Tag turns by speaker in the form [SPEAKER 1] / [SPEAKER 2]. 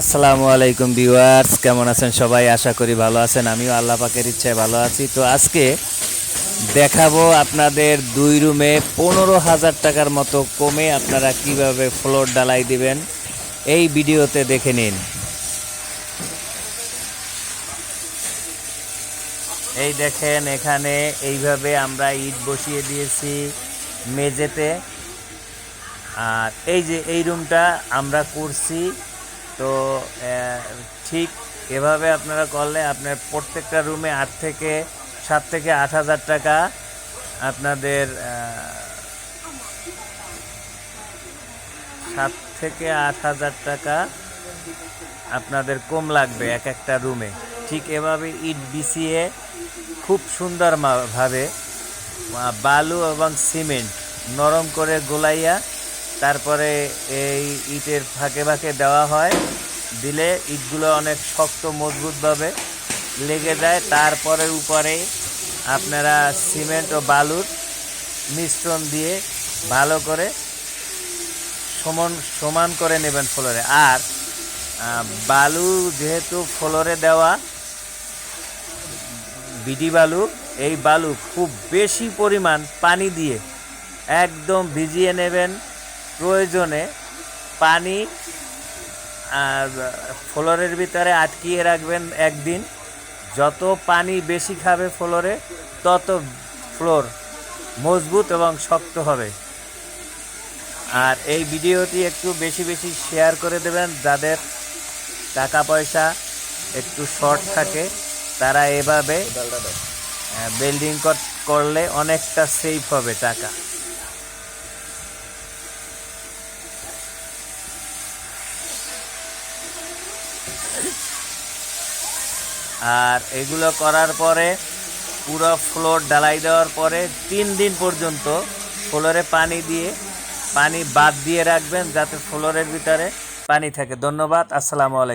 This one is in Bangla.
[SPEAKER 1] আসসালামু আলাইকুম ভিউয়ার্স, কেমন আছেন সবাই? আশা করি ভালো আছেন। আমিও আল্লাহ পাকের ইচ্ছায় ভালো আছি। তো আজকে দেখাবো আপনাদের দুই রুমে পনেরো হাজার টাকার মতো কমে আপনারা কীভাবে ফ্লোর ডালাই দিবেন, এই ভিডিওতে দেখে নিন। এই দেখেন, এখানে এইভাবে আমরা ইট বসিয়ে দিয়েছি মেঝেতে। আর এই যে এই রুমটা আমরা করছি তো ঠিক এভাবে আপনারা করলে আপনার প্রত্যেকটা রুমে আট থেকে সাত থেকে আট হাজার টাকা আপনাদের সাত থেকে আট হাজার টাকা আপনাদের কম লাগবে এক একটা রুমে। ঠিক এভাবে ইট বিছিয়ে খুব সুন্দর মা- ভাবে বালু এবং সিমেন্ট নরম করে গোলাইয়া তারপরে এই ইটের ফাঁকে ফাঁকে দেওয়া হয়। দিলে ইটগুলো অনেক শক্ত, মজবুতভাবে লেগে যায়। তারপরে উপরে আপনারা সিমেন্ট ও বালুর মিশ্রণ দিয়ে ভালো করে সমান সমান করে নেবেন ফ্লোরে। আর বালু যেহেতু ফ্লোরে দেওয়া, বিডি বালু, এই বালু খুব বেশি পরিমাণ পানি দিয়ে একদম ভিজিয়ে নেবেন। প্রয়োজনে পানি আর ফ্লোরের ভিতরে আটকিয়ে রাখবেন একদিন। যত পানি বেশি খাবে ফ্লোরে, তত ফ্লোর মজবুত এবং শক্ত হবে। আর এই ভিডিওটি একটু বেশি বেশি শেয়ার করে দেবেন যাদের টাকা পয়সা একটু শর্ট থাকে, তারা এভাবে বিল্ডিং করলে অনেকটা সেফ হবে টাকা। আর এগুলো করার পরে পুরো ফ্লোর ডালাই দেওয়ার পরে তিন দিন পর্যন্ত ফ্লোরে পানি দিয়ে, পানি বাদ দিয়ে রাখবেন যাতে ফ্লোরের ভিতরে পানি থাকে। ধন্যবাদ, আসসালামু আলাইকুম।